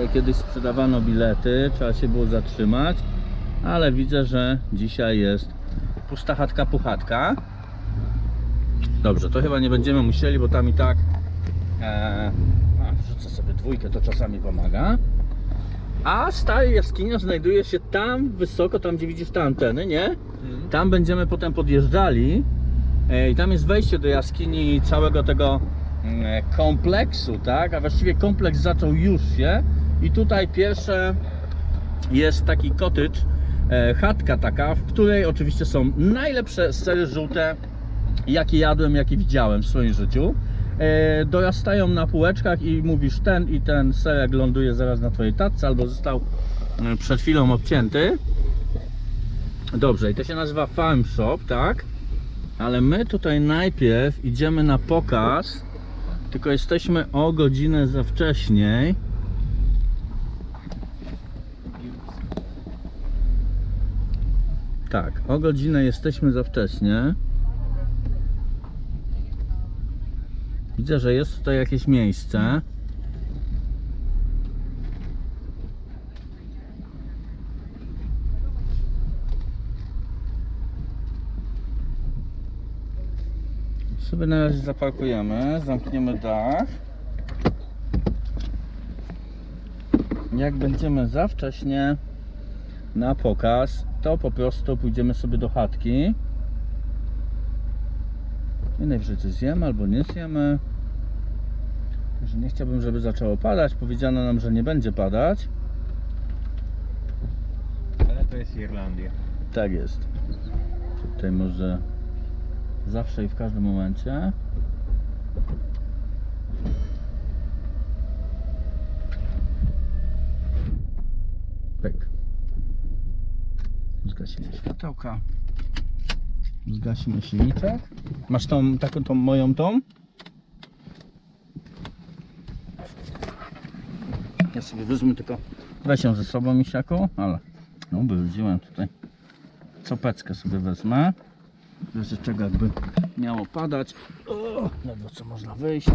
Tutaj kiedyś sprzedawano bilety, trzeba się było zatrzymać, ale widzę, że dzisiaj jest pusta chatka puchatka. Dobrze, to chyba nie będziemy musieli, bo tam i tak e, a, wrzucę sobie dwójkę, to czasami pomaga. A stara jaskinia znajduje się tam wysoko, tam gdzie widzisz te anteny, nie? Tam będziemy potem podjeżdżali e, i tam jest wejście do jaskini całego tego mm, e, kompleksu, tak? A właściwie kompleks zaczął już się i tutaj pierwsze jest taki cottage, e, chatka taka, w której oczywiście są najlepsze sery żółte, jakie jadłem, jakie widziałem w swoim życiu. E, dorastają na półeczkach i mówisz ten i ten serek ląduje zaraz na twojej tatce albo został e, przed chwilą obcięty. Dobrze, i to się nazywa Farm Shop, tak? Ale my tutaj najpierw idziemy na pokaz, tylko jesteśmy o godzinę za wcześniej. Tak, o godzinę jesteśmy za wcześnie. Widzę, że jest tutaj jakieś miejsce. Sobie na razie zaparkujemy, zamkniemy dach. Jak będziemy za wcześnie na pokaz, to po prostu pójdziemy sobie do chatki. I najwyżej coś zjemy albo nie zjemy. Że nie chciałbym, żeby zaczęło padać. Powiedziano nam, że nie będzie padać. Ale to jest Irlandia. Tak jest. Tutaj może zawsze i w każdym momencie. Pyk. Zgasimy światełka. Zgasimy silniczek. Masz tą, taką tą moją tą? Ja sobie wezmę tylko weź ją ze sobą misiaku, ale no wyrodziłem tutaj copeckę sobie wezmę. W razie czego jakby miało padać. O, ledwo co można wyjść.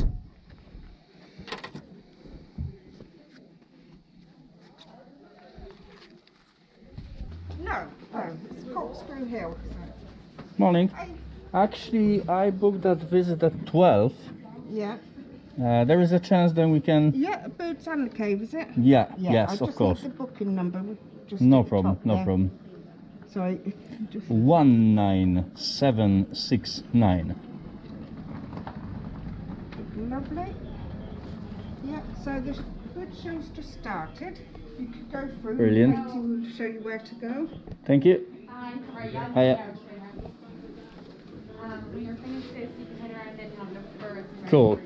No, no, it's Corkscrew Hill. Morning. Actually, I booked that visit at 12. Yeah, Uh, there is a chance then we can. yeah, Birds and the Cave, is it? Yeah, yes, I of just course. Need the booking number. Just No at the problem, top no there. problem. Sorry, just 19769. lovely. Yeah, so the good show's just started. Through. Brilliant. Katie will show you where to go. Thank you. Hi? Hiya. Um, when you're finished this, you can head around and have a look for some Cool.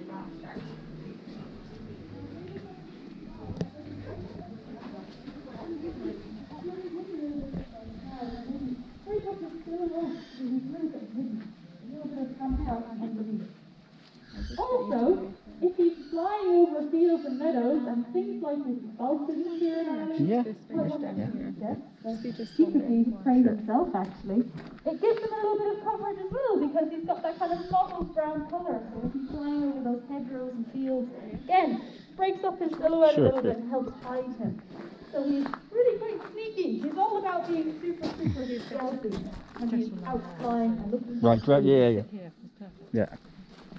Reservoirs if he's flying over fields and meadows and things like this dolphins here in Ireland, Yeah. yes, he could be prey himself actually. It gives him a little bit of coverage as well because he's got that kind of mottled brown colour. So if he's flying over those hedgerows and fields, again, breaks up his silhouette Sure, a little sure. bit and helps hide him. So he's really quite sneaky. He's all about being super, super stealthy when he's out flying and looking. Right, right, yeah, yeah, yeah. Yeah.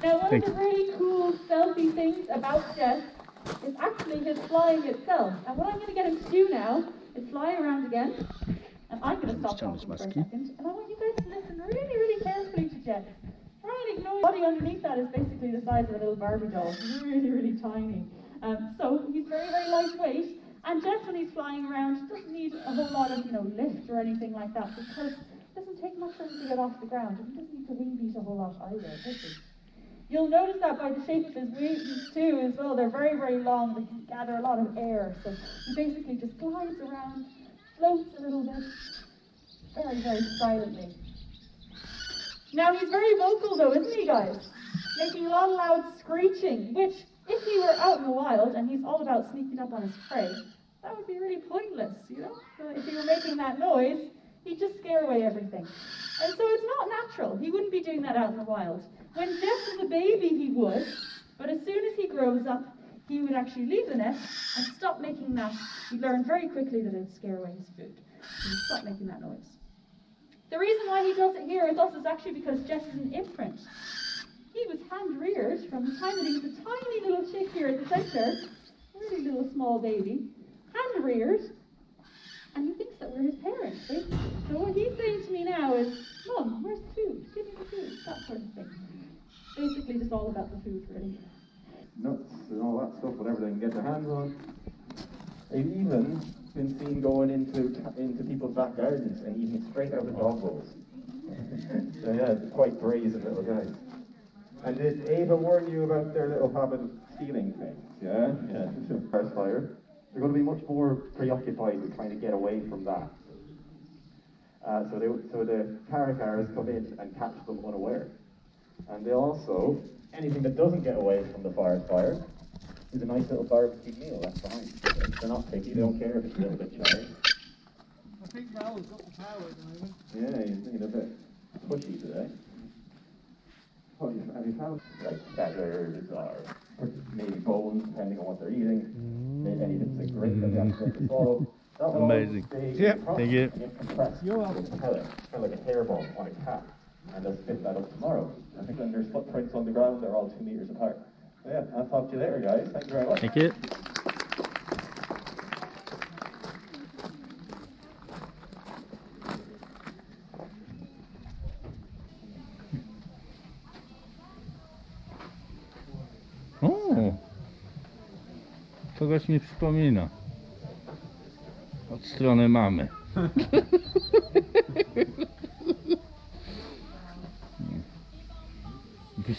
Now, one Thank of the really cool stealthy things about Jet is actually his flying itself. And what I'm going to get him to do now is fly around again. And I'm going to stop talking for a second. And I want you guys to listen really, really carefully to Jet. Try and ignore the body underneath that is basically the size of a little Barbie doll. Really, really tiny. Um, so he's very, very lightweight. And Jet, when he's flying around, doesn't need a whole lot of, you know, lift or anything like that because it doesn't take much for him to get off the ground. And he doesn't need to wing beat a whole lot either, does he? You'll notice that by the shape of his wings too as well. They're very, very long. They can gather a lot of air. So he basically just glides around, floats a little bit, very, very silently. Now he's very vocal though, isn't he guys? Making a lot of loud screeching, which if he were out in the wild and he's all about sneaking up on his prey, that would be really pointless, you know? If he were making that noise, he'd just scare away everything. And so it's not natural. He wouldn't be doing that out in the wild. When Jeff was a baby, he would, but as soon as he grows up, he would actually leave the nest and stop making that. He'd learn very quickly that it'd scare away his food. So he'd stop making that noise. The reason why he does it here with us is actually because Jess is an imprint. He was hand reared from the time that he was a tiny little chick here at the centre, really little small baby, hand reared, and he thinks that we're his parents, basically. So what he's saying to me now is, Mum, where's the food? Give me the food, that sort of thing. Basically, just all about the food, really. nuts and all that stuff, whatever they can get their hands on. They've even been seen going into into people's back gardens and eating straight out of dog bowls. so yeah, quite brazen little guys. And did Ava warn you about their little habit of stealing things? Yeah, yeah. Forest fire. They're going to be much more preoccupied with trying to get away from that. Uh, so they so the cars come in and catch them unaware. And they also, anything that doesn't get away from the forest fire is a nice little barbecue meal left behind. They're not picky, they don't care if it's a little bit charred. I think Raoul's got the power at the moment. Yeah, he's thinking a bit pushy today. Oh, what have you, found? Like feathers or maybe bones, depending on what they're eating. Maybe any bits of grit that they have to swallow. That Amazing. Yep, thank you. and get compressed You're welcome. kind of like a hair bone on a cat. And they'll spit that up tomorrow. I think when there's footprints on the ground, they're all two meters apart. So yeah, I'll talk to you later, guys. Thank you very much. Thank you. O, kogoś mi przypomina. Od strony mamy.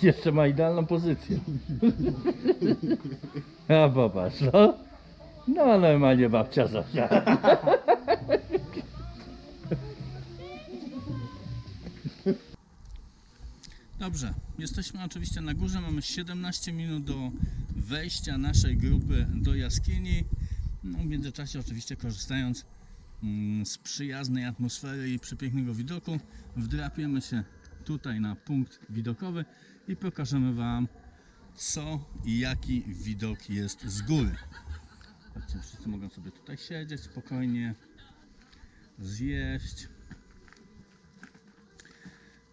Jeszcze ma idealną pozycję. A popatrz, no. No normalnie babcia Zosia. Dobrze, jesteśmy oczywiście na górze, mamy 17 minut do wejścia naszej grupy do jaskini. No, w międzyczasie oczywiście korzystając mm, z przyjaznej atmosfery i przepięknego widoku, wdrapiemy się tutaj na punkt widokowy i pokażemy Wam co i jaki widok jest z góry. Zobaczcie, wszyscy mogą sobie tutaj siedzieć spokojnie, zjeść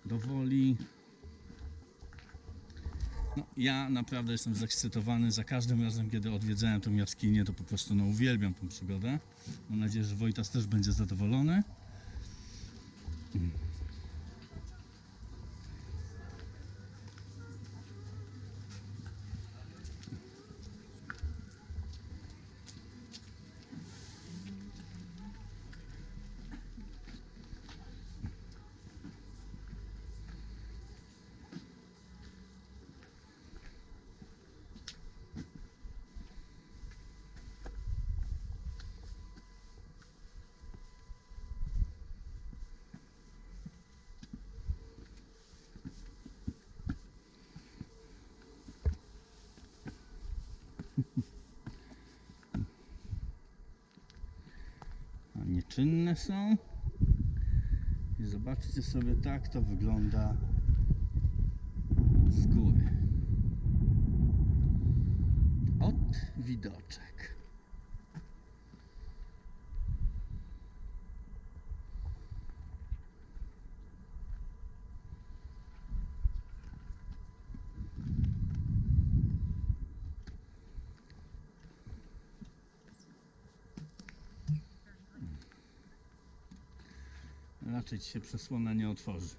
do woli. No, ja naprawdę jestem zekscytowany za każdym razem, kiedy odwiedzałem tą jaskinię, to po prostu no, uwielbiam tą przygodę. Mam nadzieję, że Wojtas też będzie zadowolony. A nieczynne są. I zobaczcie sobie, tak to wygląda z góry. Od widoczek. Ci się przesłona nie otworzy.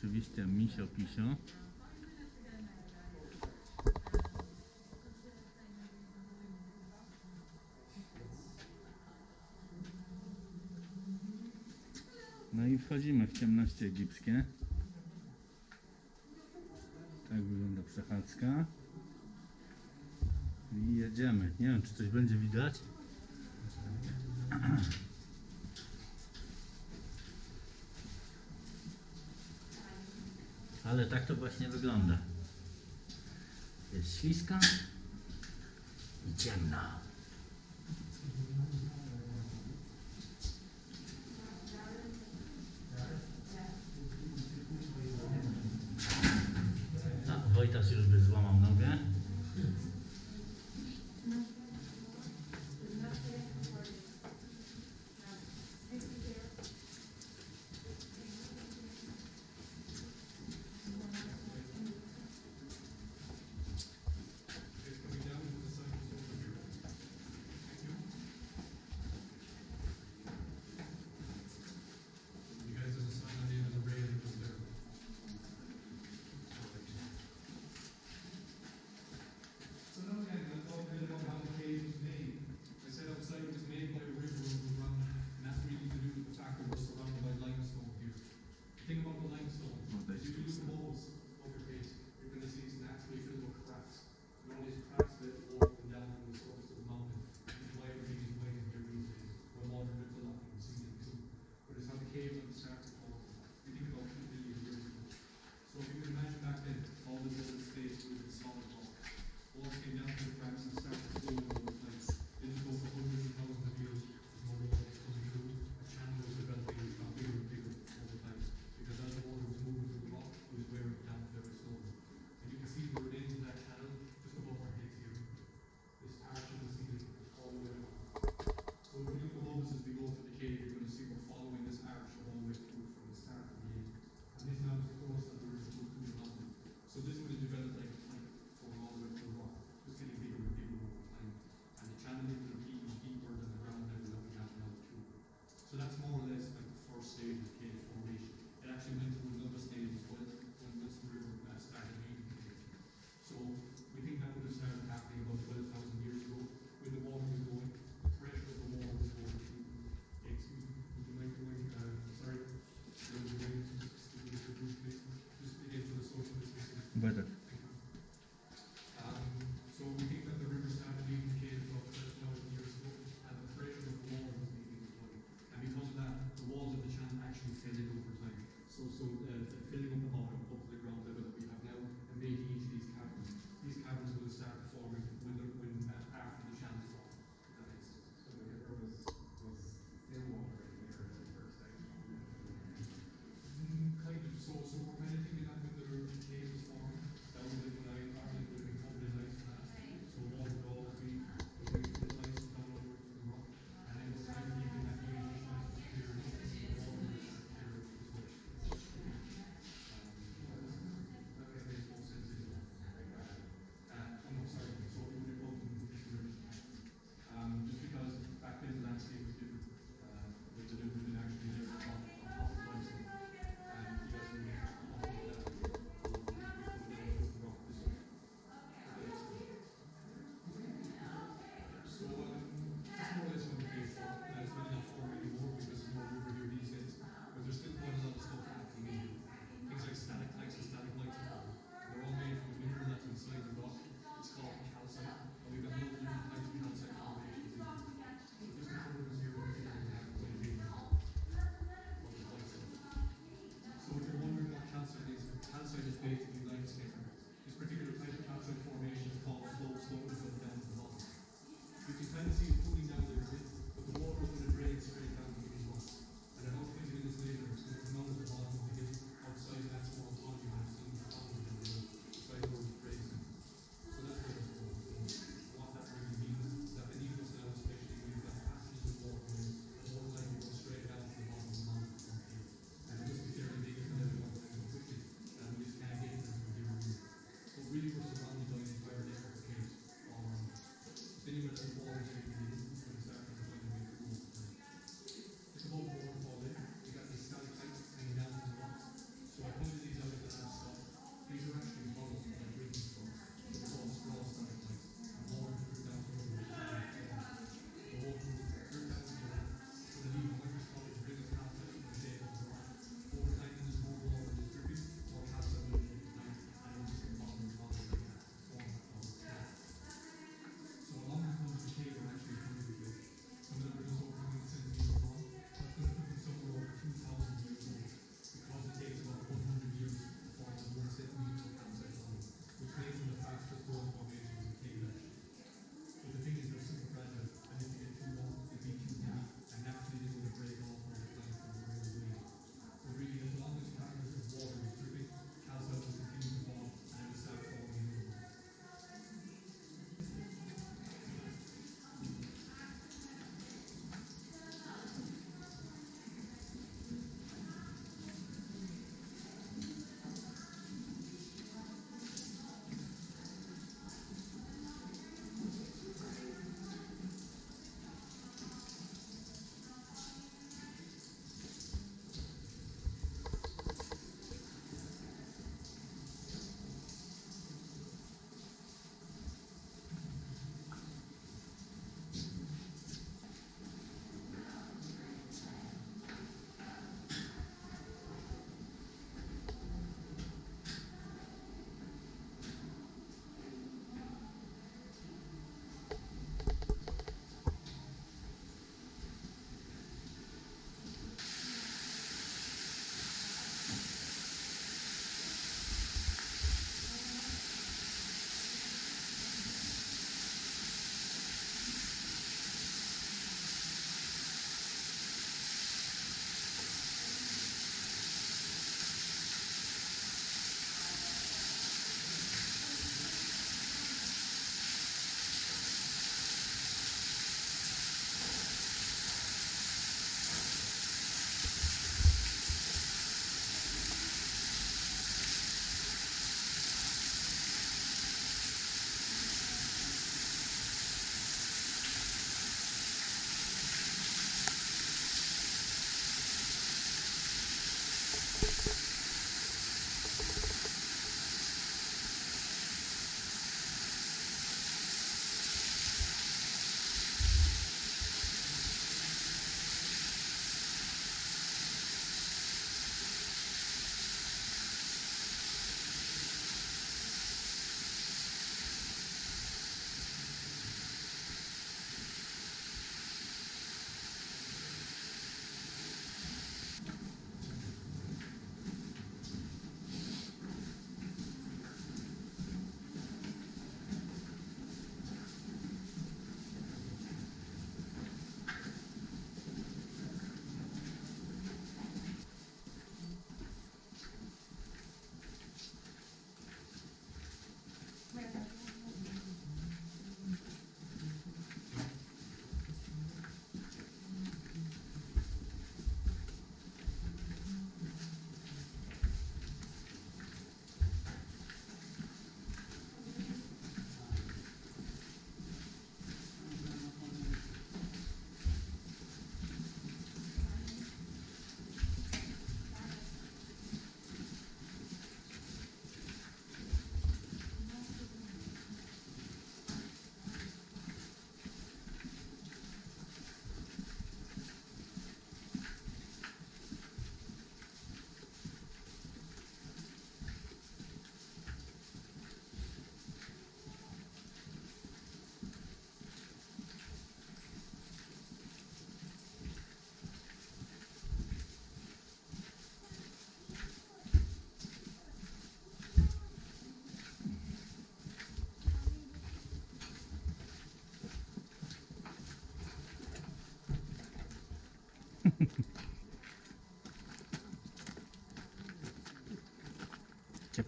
Oczywiście misio pisio. No i wchodzimy w ciemności egipskie. I jedziemy. Nie wiem, czy coś będzie widać. Ale tak to właśnie wygląda. Jest śliska i ciemna. A, Wojtas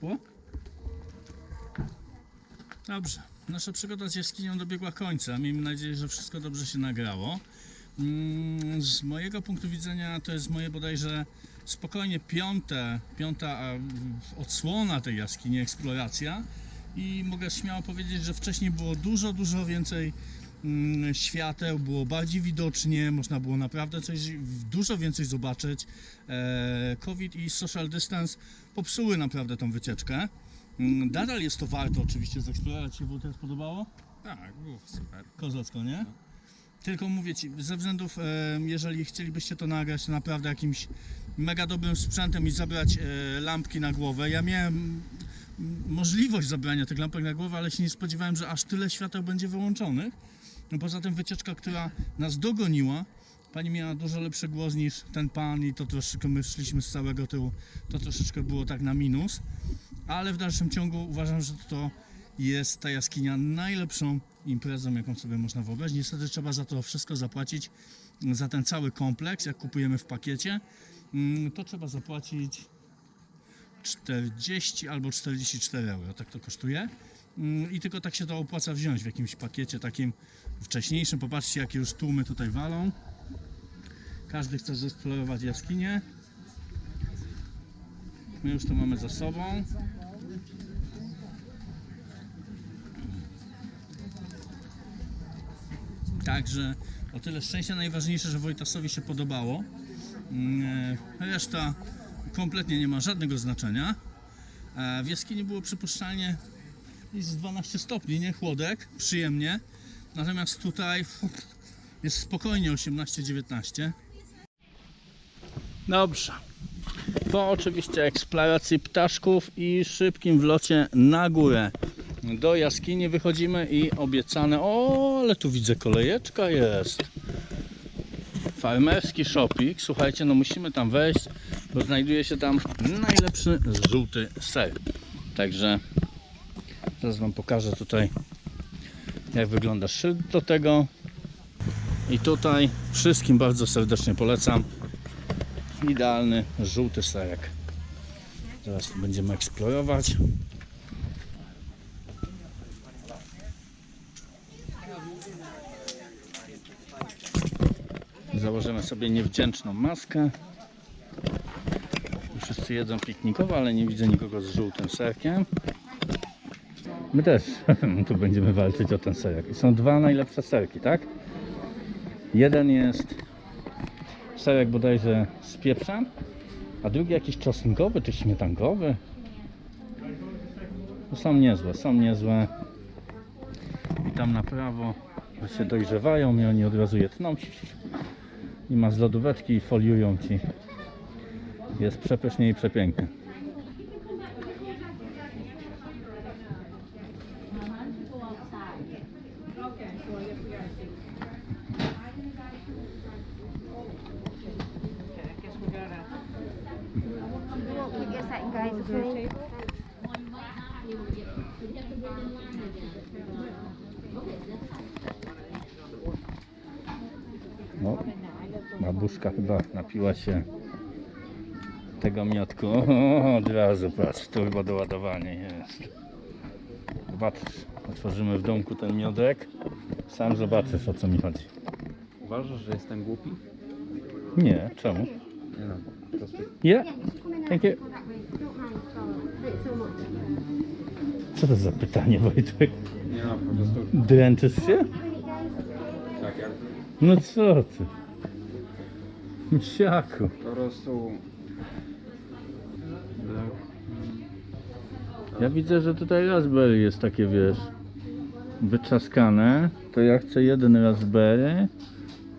ciepło. Dobrze, nasza przygoda z jaskinią dobiegła końca. Miejmy nadzieję, że wszystko dobrze się nagrało. Mm, Z mojego punktu widzenia to jest moje bodajże spokojnie piąte, piąta odsłona tej jaskini, eksploracja. I mogę śmiało powiedzieć, że wcześniej było dużo, dużo więcej świateł, było bardziej widocznie, można było naprawdę coś, dużo więcej zobaczyć. E, COVID i social distance popsuły naprawdę tą wycieczkę. Mm, Nadal jest to warto oczywiście zeksplorować. Ci wód spodobało? Tak, było super. Kozacko, nie? Tylko mówię Ci, ze względów, e, jeżeli chcielibyście to nagrać, to naprawdę jakimś mega dobrym sprzętem i zabrać e, lampki na głowę. Ja miałem mm, możliwość zabrania tych lampek na głowę, ale się nie spodziewałem, że aż tyle świateł będzie wyłączonych. No poza tym wycieczka, która nas dogoniła, pani miała dużo lepszy głos niż ten pan i to troszeczkę, my szliśmy z całego tyłu, to troszeczkę było tak na minus. Ale w dalszym ciągu uważam, że to jest ta jaskinia najlepszą imprezą, jaką sobie można wyobrazić. Niestety trzeba za to wszystko zapłacić, za ten cały kompleks, jak kupujemy w pakiecie, mm, to trzeba zapłacić 40 albo 44 euro, tak to kosztuje. Mm, I tylko tak się to opłaca wziąć w jakimś pakiecie takim wcześniejszym. Popatrzcie, jakie już tłumy tutaj walą. Każdy chce zeksplorować jaskinię. My już to mamy za sobą. Także o tyle szczęścia najważniejsze, że Wojtasowi się podobało. Mm, e, Reszta kompletnie nie ma żadnego znaczenia. E, W jaskini było przypuszczalnie jest 12 stopni, nie chłodek, przyjemnie. Natomiast tutaj jest spokojnie 18-19. Dobrze. Po oczywiście eksploracji ptaszków i szybkim wlocie na górę do jaskini wychodzimy i obiecane. O, ale tu widzę kolejeczka jest. Farmerski shopik. Słuchajcie, no musimy tam wejść, bo znajduje się tam najlepszy żółty ser. Także zaraz Wam pokażę tutaj, jak wygląda szyld do tego. I tutaj wszystkim bardzo serdecznie polecam idealny żółty serek. Teraz będziemy eksplorować. Założymy sobie niewdzięczną maskę. Wszyscy jedzą piknikowo, ale nie widzę nikogo z żółtym serkiem. My też tu będziemy walczyć o ten serek. I są dwa najlepsze serki, tak? Jeden jest serek bodajże z pieprzem, a drugi jakiś czosnkowy czy śmietankowy. To są niezłe, są niezłe. I tam na prawo się dojrzewają i oni od razu je tną. I ma z lodóweczki i foliują ci. Jest przepysznie i przepięknie. No, babuszka chyba napiła się tego miotku. O, od razu patrz, chyba doładowanie jest. Zobaczysz, otworzymy w domku ten miodek. Sam zobaczysz o co mi chodzi. Uważasz, że jestem głupi? Nie, czemu? Nie no, po prostu Yeah, thank you. Co to za pytanie, Wojtek? nie no, po prostu Dręczysz się? tak jak No co ty? Misiaku. po prostu Ja widzę, że tutaj raspberry jest takie, wiesz, wyczaskane. To ja chcę jeden raspberry.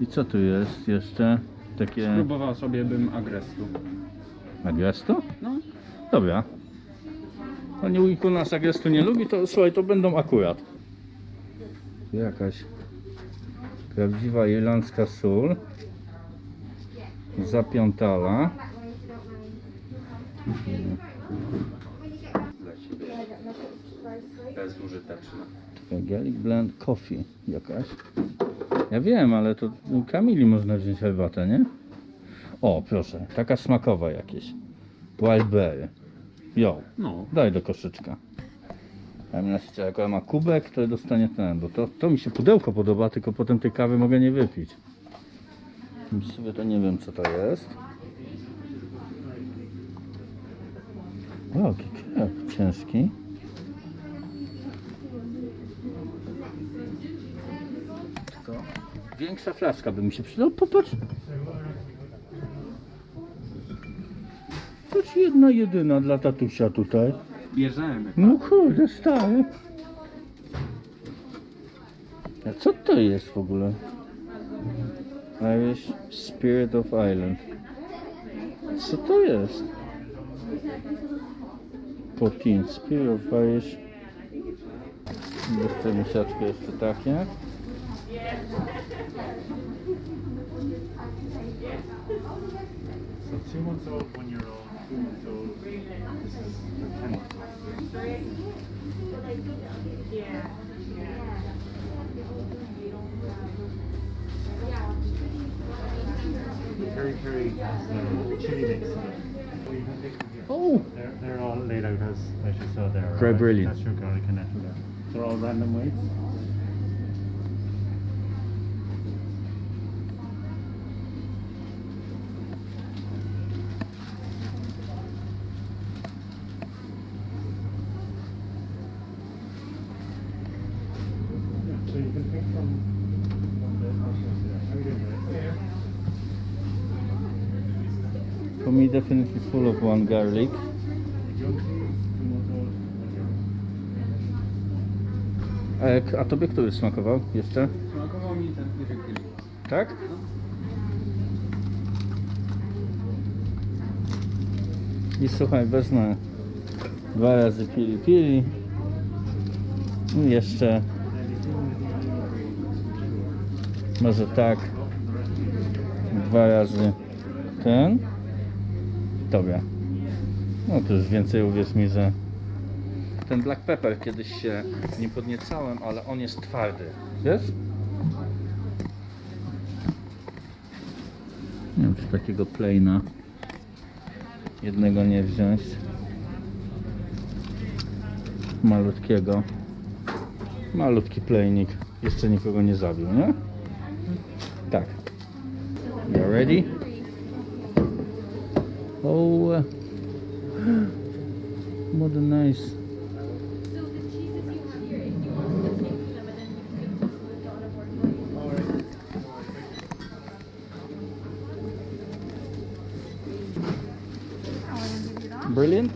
I co tu jest jeszcze? Takie spróbował sobie bym agrestu. agresto? No, Dobra. Pani Ujku nas agrestu nie lubi, to słuchaj, to będą akurat. Jakaś prawdziwa irlandzka sól. Zapiątala. dla ciebie bezużyteczne. Gaelic Blend Coffee jakaś. Ja wiem, ale to u Kamili można wziąć herbatę, nie? O, proszę, taka smakowa jakieś. Wildberry. Jo, No. daj do koszyczka. Mianowicie jak ma kubek, to dostanie ten, bo to, to mi się pudełko podoba, tylko potem tej kawy mogę nie wypić. Sobie to nie wiem co to jest. O, jaki ciężki. Tylko większa flaszka by mi się przydała. Popatrz. Choć jedna jedyna dla tatusia tutaj. Bierzemy. No kurde, stary. A co to jest w ogóle? Irish Spirit of Island. Co to jest? Potin, Spirit of Irish. Jeszcze miesiaczkę jeszcze takie. Two months old, one year old, two months old. This is the ten months old. Very, very has uh, chili mix. Well, you can pick them here. Oh! They're, they're all laid out as, as you saw there. Very uh, brilliant. That's your garlic and there. They're all random weights. Year old. A, jak, a tobie który smakował jeszcze? Smakował mi ten pierwszy Tak? I słuchaj, wezmę dwa razy pili pili. I jeszcze może tak dwa razy ten tobie. No to już więcej uwierz mi, że ten black pepper kiedyś się nie podniecałem, ale on jest twardy. Wiesz? Nie wiem, czy takiego plaina jednego nie wziąć. Malutkiego. Malutki plainik. Jeszcze nikogo nie zabił, nie? Tak. You ready? Oh, what a nice. Brilliant.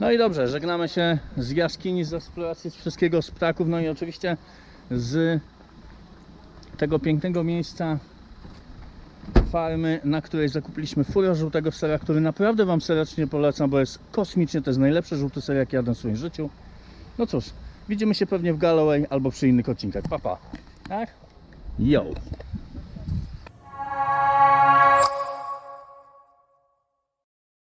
No i dobrze, żegnamy się z jaskini, z eksploracji, z wszystkiego, z ptaków, no i oczywiście z tego pięknego miejsca farmy, na której zakupiliśmy furę żółtego sera, który naprawdę Wam serdecznie polecam, bo jest kosmicznie, to jest najlepszy żółty ser, jaki jadłem w swoim życiu. No cóż, widzimy się pewnie w Galloway albo przy innych odcinkach. Pa, pa. Tak? Yo!